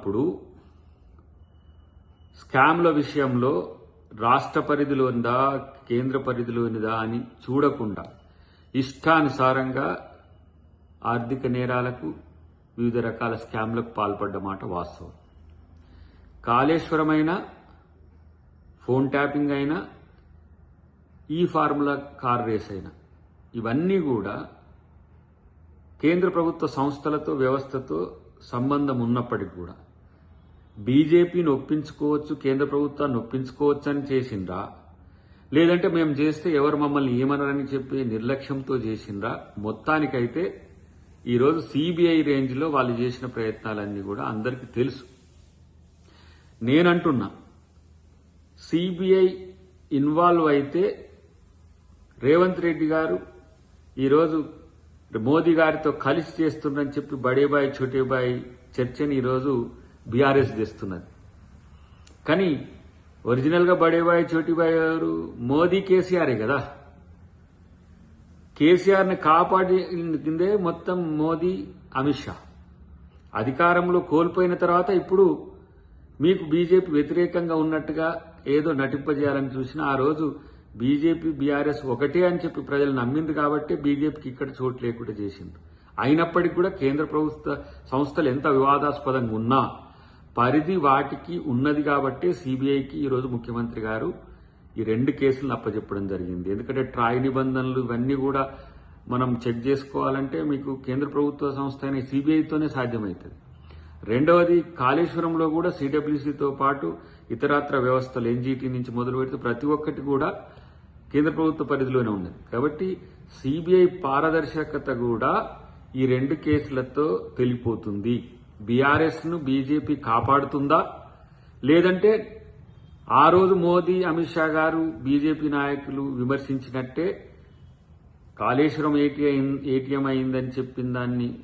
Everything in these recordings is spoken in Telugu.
అప్పుడు స్కామ్ల విషయంలో రాష్ట్ర పరిధిలో ఉందా కేంద్ర పరిధిలో ఉందా అని చూడకుండా ఇష్టానుసారంగా ఆర్థిక నేరాలకు వివిధ రకాల స్కామ్లకు పాల్పడ్డ మాట వాస్తవం. కాళేశ్వరమైన ఫోన్ ట్యాపింగ్ అయినా ఈ ఫార్ములా కార్ రేస్ అయినా ఇవన్నీ కూడా కేంద్ర ప్రభుత్వ సంస్థలతో వ్యవస్థతో సంబంధం ఉన్నప్పటికీ కూడా బీజేపీని ఒప్పించుకోవచ్చు కేంద్ర ప్రభుత్వాన్ని ఒప్పించుకోవచ్చు అని చేసిండ్రా? లేదంటే మేము చేస్తే ఎవరు మమ్మల్ని ఏమనరని చెప్పి నిర్లక్ష్యంతో చేసిండ్రా? మొత్తానికైతే ఈరోజు సిబిఐ రేంజ్లో వాళ్ళు చేసిన ప్రయత్నాలన్నీ కూడా అందరికీ తెలుసు. నేనంటున్నా సిబిఐ ఇన్వాల్వ్ అయితే రేవంత్ రెడ్డి గారు ఈరోజు మోదీ గారితో కలిసి చేస్తుండని చెప్పి బడేబాయ్ చోటేబాయ్ చర్చని ఈరోజు బీఆర్ఎస్ చేస్తున్నది. కానీ ఒరిజినల్గా బడేబాయ్ చోటిబాయ్ గారు మోదీ కేసీఆరే కదా. కేసీఆర్ని కాపాడి కిందే మొత్తం మోదీ అమిత్ షా. అధికారంలో కోల్పోయిన తర్వాత ఇప్పుడు మీకు బీజేపీ వ్యతిరేకంగా ఉన్నట్టుగా ఏదో నటింపజేయాలని చూసినా ఆ రోజు బీజేపీ బీఆర్ఎస్ ఒకటే అని చెప్పి ప్రజలు నమ్మింది కాబట్టి బీజేపీకి ఇక్కడ చోటు లేకుండా చేసింది. అయినప్పటికీ కూడా కేంద్ర ప్రభుత్వ సంస్థలు ఎంత వివాదాస్పదంగా ఉన్నా పరిధి వాటికి ఉన్నది కాబట్టి సిబిఐకి ఈరోజు ముఖ్యమంత్రి గారు ఈ రెండు కేసులను అప్పచెప్పడం జరిగింది. ఎందుకంటే ట్రాయ్ నిబంధనలు ఇవన్నీ కూడా మనం చెక్ చేసుకోవాలంటే మీకు కేంద్ర ప్రభుత్వ సంస్థ అయిన సిబిఐతోనే సాధ్యమవుతుంది. రెండవది కాళేశ్వరంలో కూడా సిడబ్ల్యూసీతో పాటు ఇతరత్ర వ్యవస్థలు ఎన్జీటీ నుంచి మొదలు పెడితే ప్రతి ఒక్కటి కూడా కేంద్ర ప్రభుత్వ పరిధిలోనే ఉన్నది. కాబట్టి సిబిఐ పారదర్శకత కూడా ఈ రెండు కేసులతో తెలిపోతుంది. బీఆర్ఎస్ను బీజేపీ కాపాడుతుందా? లేదంటే ఆ రోజు మోదీ అమిత్ షా గారు బీజేపీ నాయకులు విమర్శించినట్టే కాళేశ్వరం ఏటీఎం ఏటీఎం అయిందని చెప్పిన దాన్ని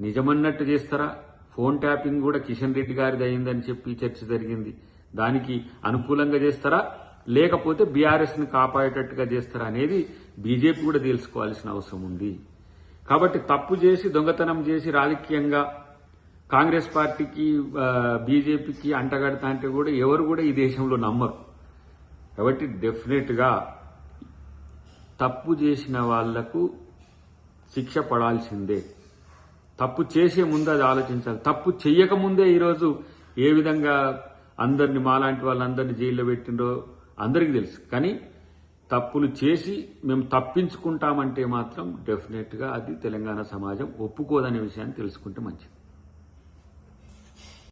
నిజమన్నట్టు చేస్తారా? ఫోన్ ట్యాపింగ్ కూడా కిషన్ రెడ్డి గారిది అయిందని చెప్పి చర్చ జరిగింది. దానికి అనుకూలంగా చేస్తారా? లేకపోతే బీఆర్ఎస్ని కాపాడేటట్టుగా చేస్తారా అనేది బీజేపీ కూడా తెలుసుకోవాల్సిన అవసరం ఉంది. కాబట్టి తప్పు చేసి దొంగతనం చేసి రాజకీయంగా కాంగ్రెస్ పార్టీకి బీజేపీకి అంటగడతా అంటే కూడా ఎవరు కూడా ఈ దేశంలో నమ్మరు. కాబట్టి డెఫినెట్గా తప్పు చేసిన వాళ్ళకు శిక్ష పడాల్సిందే. తప్పు చేసే ముందు అది ఆలోచించాలి. తప్పు చేయకముందే ఈరోజు ఏ విధంగా అందరిని మాలాంటి వాళ్ళందరినీ జైల్లో పెట్టిండో అందరికీ తెలుసు. కానీ తప్పులు చేసి మేము తప్పించుకుంటామంటే మాత్రం డెఫినెట్గా అది తెలంగాణ సమాజం ఒప్పుకోదనే విషయాన్ని తెలుసుకుంటే మంచిది.